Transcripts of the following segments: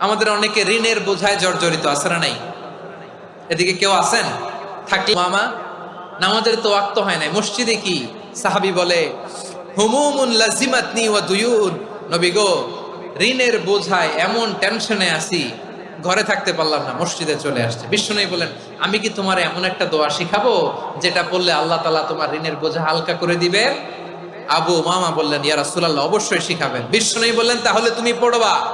আমাদের অনেকে ঋণের বোঝায় জর্জরিত না নাই? এদিকে কেউ আছেন? থাকলে মামা, নামাজের তো আক্ত হয় নাই। মসজিদে কি সাহাবি বলে, হুমুমুন লাজিমাতনি ঋণের বোঝায় এমন টেনশনে আছি, ঘরে থাকতে পারলাম না, মসজিদে চলে আসছে। বিশ্বনবী বলেন, আমি কি তোমার এমন একটা দোয়া শিখাবো, যেটা পড়লে আল্লাহ তাআলা তোমার ঋণের বোঝা হালকা করে দিবে আবু মামা বললেন, ইয়া রাসূলুল্লাহ, অবশ্যই শিখাবেন। বিশ্বনবী বললেন, তাহলে তুমি পড়বা।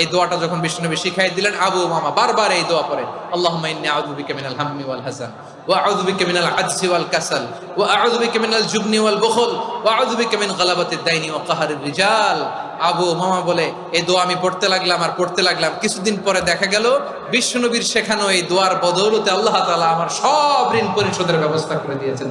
এই দোয়াটা যখন বিষ্ণুনবী শিখাই দিলেন, আবু মামা বারবার এই দোয়া পড়ে ইন্নী আউযু বিকা মিনাল হাম্মি ওয়াল হাসান, ওয়া আউযু বিকা মিনাল আজজি ওয়াল কাসাল, ওয়া আউযু বিকা মিনাল জুবনি ওয়াল বুখল, ওয়া আউযু বিকা মিন গালাবাতিদ দাইনি ওয়া কাহারির রিজাল। আবু মামা বলে, এই দোয়া আমি পড়তে লাগলাম আর পড়তে লাগলাম। কিছুদিন পরে দেখা গেল বিষ্ণুনবীর শেখানো এই দোয়ার বদৌলতে আল্লাহ তাআলা আমার সব ঋণ পরিশোধের ব্যবস্থা করে দিয়েছেন।